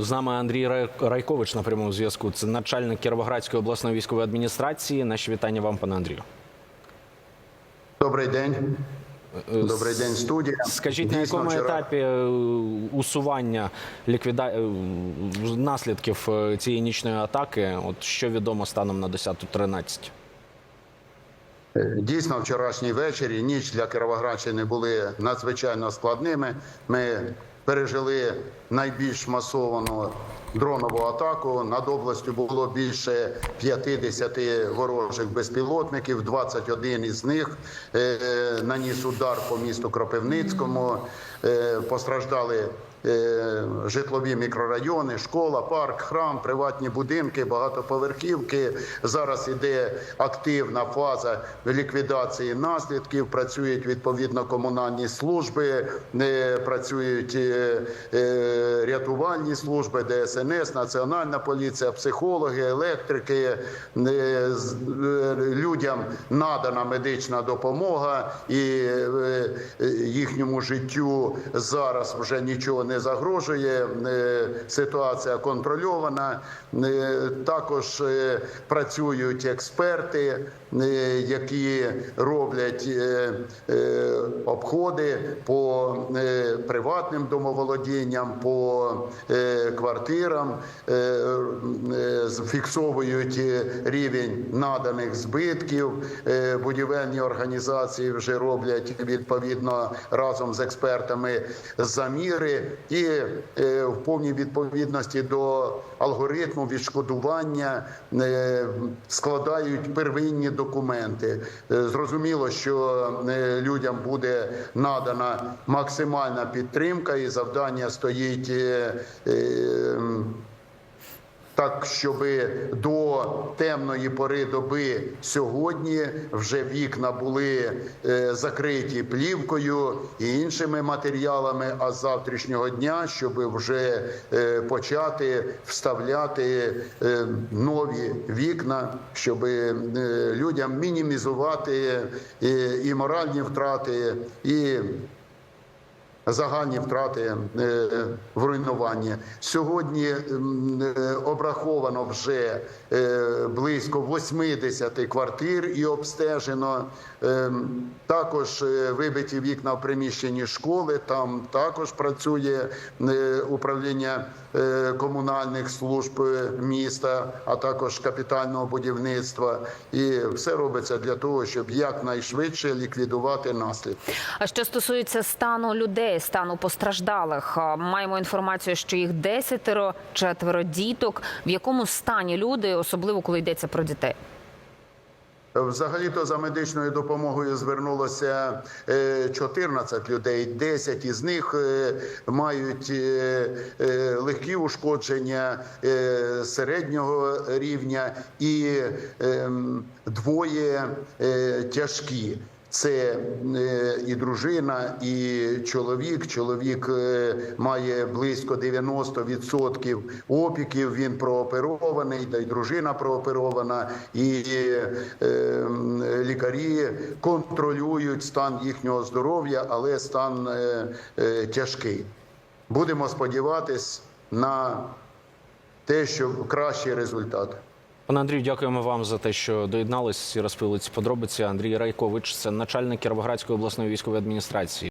З нами Андрій Райкович на прямому зв'язку. Це начальник Кіровоградської обласної військової адміністрації. Наші вітання вам, пане Андрію. Добрий день. Добрий день, студія. Скажіть, на якому вчора- етапі е, усування ліквіда... е, наслідків е, цієї нічної атаки? От що відомо станом на 10.13? Дійсно, вчорашній вечір і ніч для Кіровоградщини були надзвичайно складними. Ми пережили найбільш масовану дронову атаку. Над областю було більше 50 ворожих безпілотників. 21 із них е, наніс удар по місту Кропивницькому. Е, Постраждали е, житлові мікрорайони, школа, парк, храм, приватні будинки, багатоповерхівки. Зараз іде активна фаза ліквідації наслідків. Працюють відповідно комунальні служби, е, працюють е, е, рятувальні служби, ДСНС, Національна поліція, психологи, електрики. Е, е, Людям надана медична допомога і е, е, їхньому життю зараз вже нічого не загрожує. Е, Ситуація контрольована. Е, Також е, працюють експерти, які роблять е, е, обходи по е, приватним домоволодінням, по е, квартирам, е, е, фіксовують е, рівень наданих збитків. Е, Будівельні організації вже роблять відповідно разом з експертами заміри і е, в повній відповідності до алгоритму відшкодування е, складають первинні документи. Е, Зрозуміло, що е, людям буде надана максимальна підтримка, і завдання стоїть. Так, щоб до темної пори доби сьогодні вже вікна були е, закриті плівкою і іншими матеріалами. А з завтрашнього дня, щоб вже е, почати вставляти е, нові вікна, щоб людям мінімізувати і моральні втрати, і загальні втрати е, в руйнуванні. Сьогодні е, обраховано вже е, близько 80 квартир і обстежено. Е, Також вибиті вікна в приміщенні школи. Там також працює управління комунальних служб міста, а також капітального будівництва. І все робиться для того, щоб якнайшвидше ліквідувати наслідки. А що стосується стану людей, стану постраждалих, маємо інформацію, що їх десятеро, четверо діток. В якому стані люди, особливо коли йдеться про дітей? Взагалі-то за медичною допомогою звернулося е, 14 людей. 10 із них е, мають е, е, легкі ушкодження е, середнього рівня і ем, двоє е, тяжкі. Це е, і дружина, і чоловік. Чоловік е, має близько 90% опіків. Він прооперований, та й дружина прооперована, і е, лікарі контролюють стан їхнього здоров'я, але стан тяжкий. Будемо сподіватись на те, що кращий результат. Пане Андрію, дякуємо вам за те, що доєднались і розповіли ці подробиці. Андрій Райкович, це начальник Кіровоградської обласної військової адміністрації.